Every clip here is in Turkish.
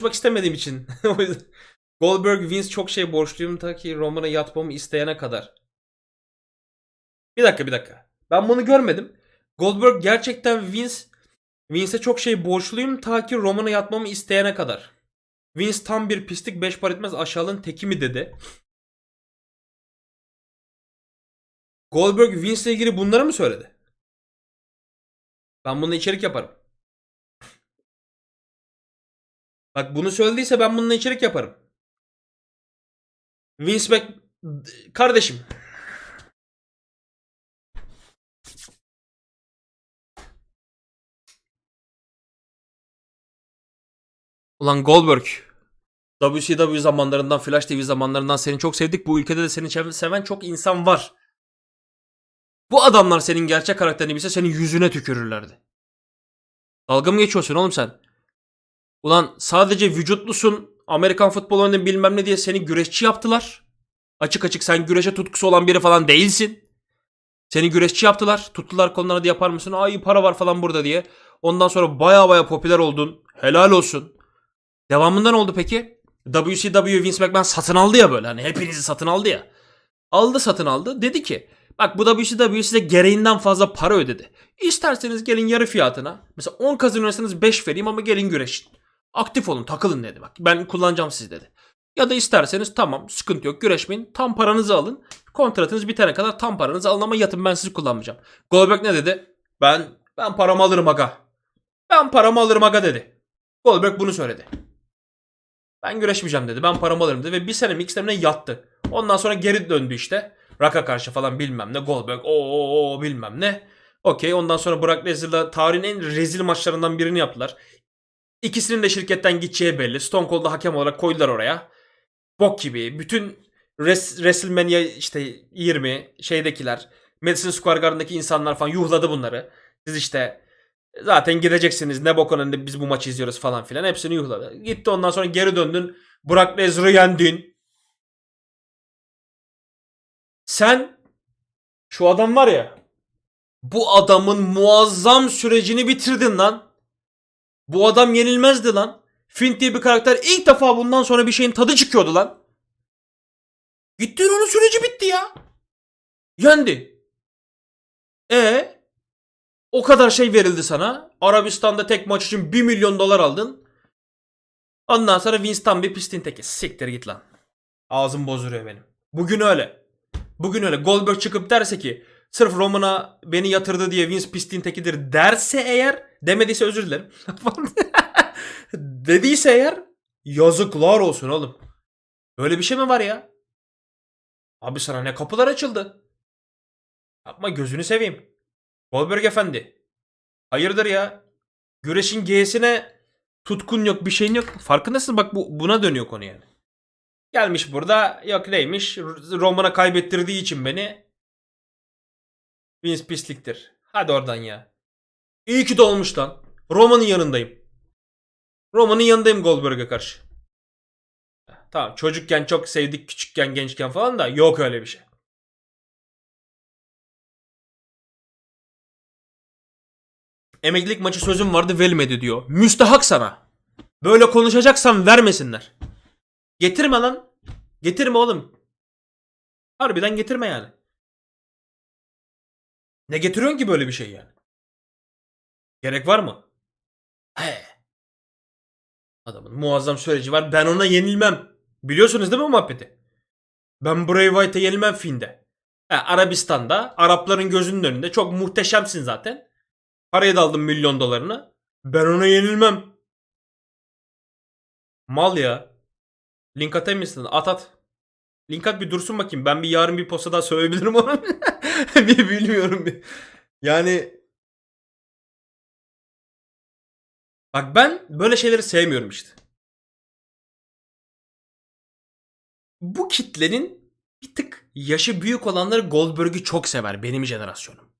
konuşmak istemediğim için. O yüzden- Goldberg Vince çok şey borçluyum ta ki Roman'a yatmamı isteyene kadar. Bir dakika bir dakika. Ben bunu görmedim. Goldberg gerçekten Vince Vince'e çok şey borçluyum ta ki Roman'a yatmamı isteyene kadar. Vince tam bir pislik beş par etmez aşağılığın teki mi dedi. Goldberg Vince'le ilgili bunları mı söyledi? Ben bununla içerik yaparım. Bak bunu söylediyse ben bununla içerik yaparım. Vince Mac... Kardeşim. Ulan Goldberg. WCW zamanlarından, Flash TV zamanlarından seni çok sevdik. Bu ülkede de seni seven çok insan var. Bu adamlar senin gerçek karakterini bilse senin yüzüne tükürürlerdi. Dalga mı geçiyorsun oğlum sen? Ulan sadece vücutlusun, Amerikan futbol oyunu bilmem ne diye seni güreşçi yaptılar. Açık açık sen güreşe tutkusu olan biri falan değilsin. Seni güreşçi yaptılar. Tuttular hadi yapar mısın? Ay para var falan burada diye. Ondan sonra baya baya popüler oldun. Helal olsun. Devamında ne oldu peki? WCW Vince McMahon satın aldı ya böyle. Hani hepinizi satın aldı ya. Aldı satın aldı. Dedi ki bak bu WCW size gereğinden fazla para ödedi. İsterseniz gelin yarı fiyatına. Mesela 10 kazanıyorsanız 5 vereyim ama gelin güreşin. Aktif olun takılın dedi bak. Ben kullanacağım siz dedi. Ya da isterseniz tamam sıkıntı yok güreşmeyin. Tam paranızı alın. Kontratınız bitene kadar tam paranızı alın ama yatın ben sizi kullanmayacağım. Goldberg ne dedi? Ben ben paramı alırım aga. Ben paramı alırım aga dedi. Goldberg bunu söyledi. Ben güreşmeyeceğim dedi. Ben paramı alırım dedi. Ve bir sene mi iki sene mi yattı. Ondan sonra geri döndü işte. Rock'a karşı falan bilmem ne. Goldberg o bilmem ne. Okey ondan sonra Brock Lesnar'la tarihin en rezil maçlarından birini yaptılar. İkisinin de şirketten gideceği belli. Stone Cold'u hakem olarak koydular oraya. Bok gibi. Bütün Res- WrestleMania işte 20 şeydekiler. Madison Square Garden'daki insanlar falan yuhladı bunları. Siz işte zaten gideceksiniz. Ne bok önünde biz bu maçı izliyoruz falan filan. Hepsini yuhladı. Gitti ondan sonra geri döndün. Brock Lesnar'ı yendin. Sen şu adam var ya bu adamın muazzam sürecini bitirdin lan. Bu adam yenilmezdi lan. Finn diye bir karakter ilk defa bundan sonra bir şeyin tadı çıkıyordu lan. Gitti onun süreci bitti ya. Yendi. E o kadar şey verildi sana. Arabistan'da tek maç için 1 milyon dolar aldın. Ondan sonra Winston bir pistin teki. Siktir git lan. Ağzım bozduruyor benim. Bugün öyle. Bugün öyle. Goldberg çıkıp derse ki sırf Roman'a beni yatırdı diye Vince pistin tekidir derse eğer demediyse özür dilerim. Dediyse eğer yazıklar olsun oğlum. Böyle bir şey mi var ya? Abi sana ne kapılar açıldı. Yapma gözünü seveyim. Goldberg efendi. Hayırdır ya? Güreşin G'sine tutkun yok bir şeyin yok. Farkındasın bak bu, buna dönüyor konu yani. Gelmiş burada yok neymiş Roman'a kaybettirdiği için beni Vince pisliktir. Hadi oradan ya. İyi ki de lan. Roman'ın yanındayım. Roman'ın yanındayım Goldberg'e karşı. Tamam çocukken çok sevdik küçükken gençken falan da yok öyle bir şey. Emeklilik maçı sözüm vardı verilmedi diyor. Müstahak sana. Böyle konuşacaksan vermesinler. Getirme lan. Getirme oğlum. Harbiden getirme yani. Ne getiriyorsun ki böyle bir şey yani? Gerek var mı? He. Adamın muazzam süreci var. Ben ona yenilmem. Biliyorsunuz değil mi muhabbeti? Ben Bray Wyatt'a yenilmem Finn'de. He, Arabistan'da Arapların gözünün önünde çok muhteşemsin zaten. Parayı da aldım milyon dolarını. Ben ona yenilmem. Mal ya. Link atayım mısın? At at. Link at bir dursun bakayım. Ben bir yarın bir posta daha söyleyebilirim onu. bir bilmiyorum. Yani Bak ben böyle şeyleri sevmiyorum işte. Bu kitlenin bir tık yaşı büyük olanları Goldberg'ü çok sever benim jenerasyonum.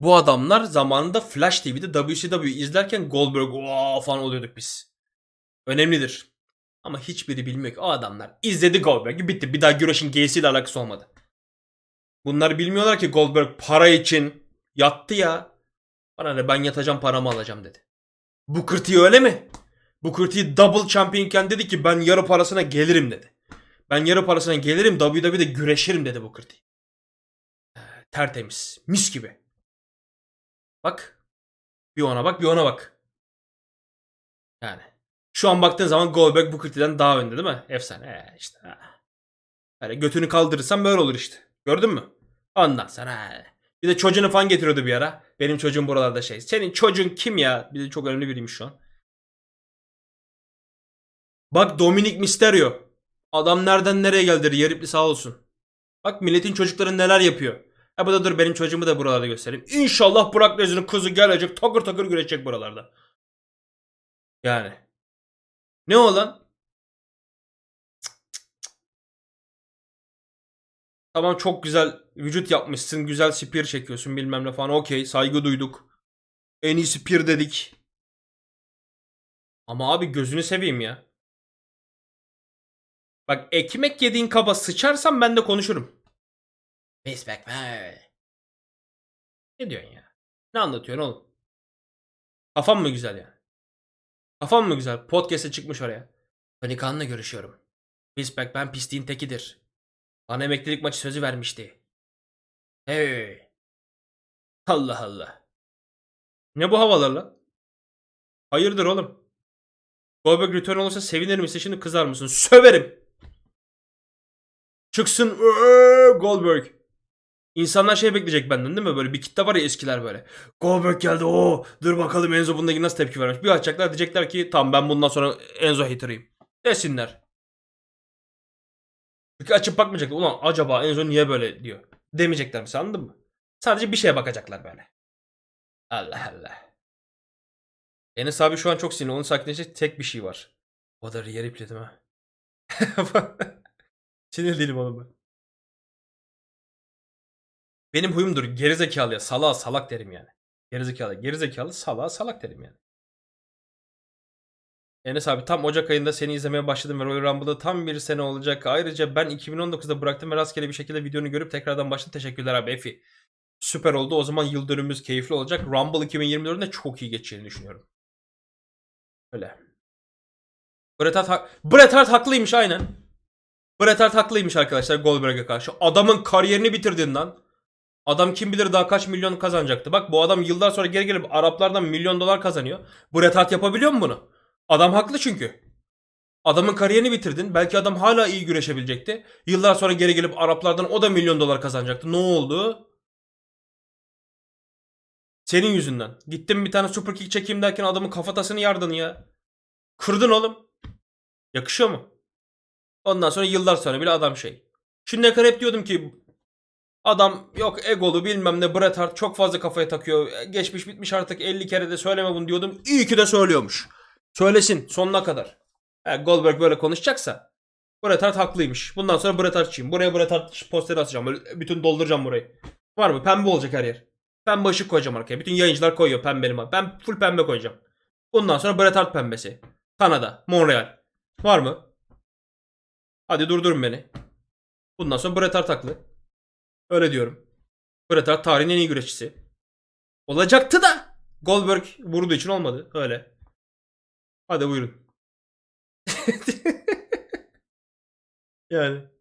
Bu adamlar zamanında Flash TV'de WCW izlerken Goldberg "Vaa!" falan oluyorduk biz. Önemlidir. Ama hiçbiri bilmiyor ki o adamlar izledi Goldberg'i bitti. Bir daha güreşin G'siyle alakası olmadı. Bunlar bilmiyorlar ki Goldberg para için yattı ya. Bana ne ben yatacağım paramı alacağım dedi. Bu kırtıyı öyle mi? Booker T double championken dedi ki ben yarı parasına gelirim dedi. Ben yarı parasına gelirim WWE'de güreşirim dedi Booker T. Ee, Tertemiz. Mis gibi. Bak. Bir ona bak bir ona bak. Yani. Şu an baktığın zaman Goldberg Booker T'den daha önde değil mi? Efsane. Ee, işte. Böyle götünü kaldırırsan böyle olur işte. Gördün mü? Ondan sonra. Bir de çocuğunu falan getiriyordu bir ara. Benim çocuğum buralarda şey. Senin çocuğun kim ya? Bir de çok önemli biriymiş şu an. Bak Dominic Mysterio. Adam nereden nereye geldi? Yeripli sağ olsun. Bak milletin çocukları neler yapıyor. Ha bu da dur benim çocuğumu da buralarda göstereyim. İnşallah Burak Lesnar'ın kızı gelecek takır takır güreşecek buralarda. Yani. Ne o lan? Tamam çok güzel vücut yapmışsın. Güzel spear çekiyorsun bilmem ne falan. Okey saygı duyduk. En iyi spear dedik. Ama abi gözünü seveyim ya. Bak ekmek yediğin kaba sıçarsan ben de konuşurum. Respect Ne diyorsun ya? Ne anlatıyorsun oğlum? Kafam mı güzel ya? Kafam mı güzel? Podcast'e çıkmış oraya. Tony Khan'la görüşüyorum. Respect ben pisliğin tekidir. Bana emeklilik maçı sözü vermişti. Hey. Allah Allah. Ne bu havalarla? Hayırdır oğlum? Goldberg return olursa sevinirim misin şimdi kızar mısın? Söverim. Çıksın "Eee, Goldberg. İnsanlar şey bekleyecek benden değil mi? Böyle bir kitle var ya eskiler böyle. Goldberg geldi o. Dur bakalım Enzo bundaki nasıl tepki vermiş. Bir açacaklar diyecekler ki tamam ben bundan sonra Enzo hater'ıyım. Desinler. Çünkü açıp bakmayacaklar. Ulan acaba Enzo niye böyle diyor. Demeyecekler mesela anladın mı? Sadece bir şeye bakacaklar böyle. Allah Allah. Enes abi şu an çok sinirli. Onu sakinleşecek tek bir şey var. O da yer ipledim ha. Sinir değilim oğlum ben. Benim huyumdur. Gerizekalıya salağa salak derim yani. Gerizekalı, gerizekalı salağa salak derim yani. Enes abi tam Ocak ayında seni izlemeye başladım ve Royal Rumble'da tam bir sene olacak. Ayrıca ben 2019'da bıraktım ve rastgele bir şekilde videonu görüp tekrardan başladım. Teşekkürler abi Efi. Süper oldu. O zaman yıl dönümümüz keyifli olacak. Rumble 2024'ünde çok iyi geçeceğini düşünüyorum. Öyle. Bret Hart, ha- Bret Hart haklıymış aynen. Bret Hart haklıymış arkadaşlar Goldberg'e karşı. Adamın kariyerini bitirdin lan. Adam kim bilir daha kaç milyon kazanacaktı. Bak bu adam yıllar sonra geri gelip Araplardan milyon dolar kazanıyor. Bret Hart yapabiliyor mu bunu? Adam haklı çünkü. Adamın kariyerini bitirdin. Belki adam hala iyi güreşebilecekti. Yıllar sonra geri gelip Araplardan o da milyon dolar kazanacaktı. Ne oldu? Senin yüzünden. Gittim bir tane super kick çekeyim derken adamın kafatasını yardın ya. Kırdın oğlum. Yakışıyor mu? Ondan sonra yıllar sonra bile adam şey. Şimdiye kadar hep diyordum ki adam yok egolu bilmem ne Bret Hart çok fazla kafaya takıyor. Geçmiş bitmiş artık 50 kere de söyleme bunu diyordum. İyi ki de söylüyormuş. Söylesin sonuna kadar. Ha, Goldberg böyle konuşacaksa Bret Hart haklıymış. Bundan sonra Bret Hart'çıyım. Buraya Bret Hart posteri asacağım. Böyle bütün dolduracağım burayı. Var mı? Pembe olacak her yer. Pembe ışık koyacağım arkaya. Bütün yayıncılar koyuyor pembeli. Ben full pembe koyacağım. Bundan sonra Bret Hart pembesi. Kanada, Montreal. Var mı? Hadi durdurun beni. Bundan sonra Bret Hart haklı. Öyle diyorum. Hart tarihin en iyi güreşçisi. Olacaktı da. Goldberg vurduğu için olmadı. Öyle. Hadi buyurun. yani.